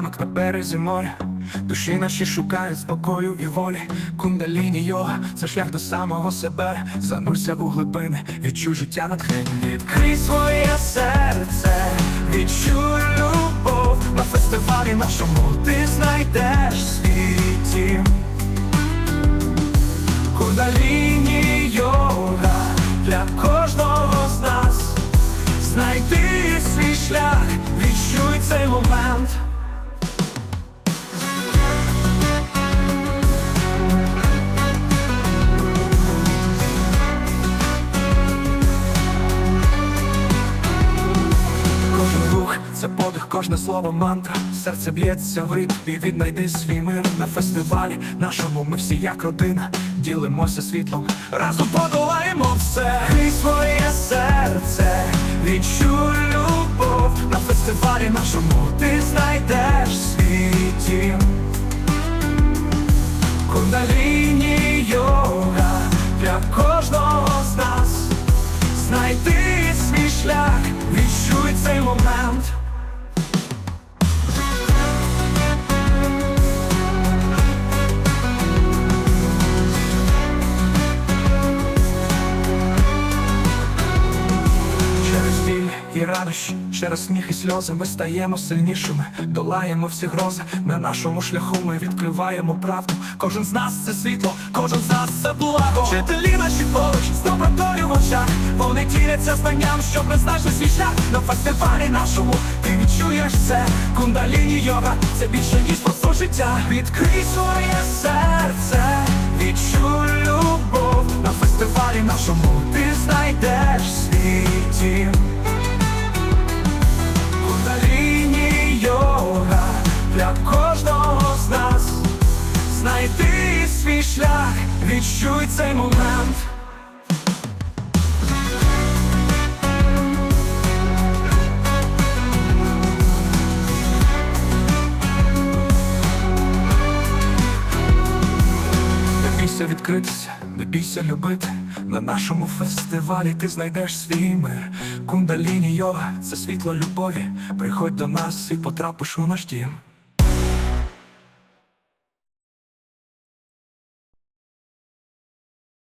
ранок на березі моря. Душі наші шукають спокою і волі. Кундаліні йога це шлях до самого себе. Занурся у глибини, відчуй життя натхнення. Відкрий своє серце, відчуй любов на фестивалі нашому ти знайдеш свій. Кундаліні це подих, кожне слово мантра. Серце б'ється в ритмі, віднайди свій мир на фестивалі. Нашому ми всі як родина, ділимося світлом, разом подолаємо все. Крий своє серце, відчуй любов на фестивалі нашому ти знайдеш свій дім. Кундаліні йога для кожного з нас. Знайди свій шлях, відчуй цей момент. І радощі, через сміх і сльози ми стаємо сильнішими, долаємо всі грози. На нашому шляху ми відкриваємо правду. Кожен з нас це світло, кожен з нас це благо. Вчителі наші поруч з добротою в очах. Вони діляться знанням, щоб ми знайшли свій шлях на фестивалі нашому. Ти відчуєш це, кундаліні йога, це більше ніж просто життя. Відкрий своє серце, відчуй любов на фестивалі нашому. Відчуй цей момент. Не відкритися, не бійся любити. На нашому фестивалі ти знайдеш свій мир. Кундаліні йога це світло любові. Приходь до нас і потрапиш у наш дім.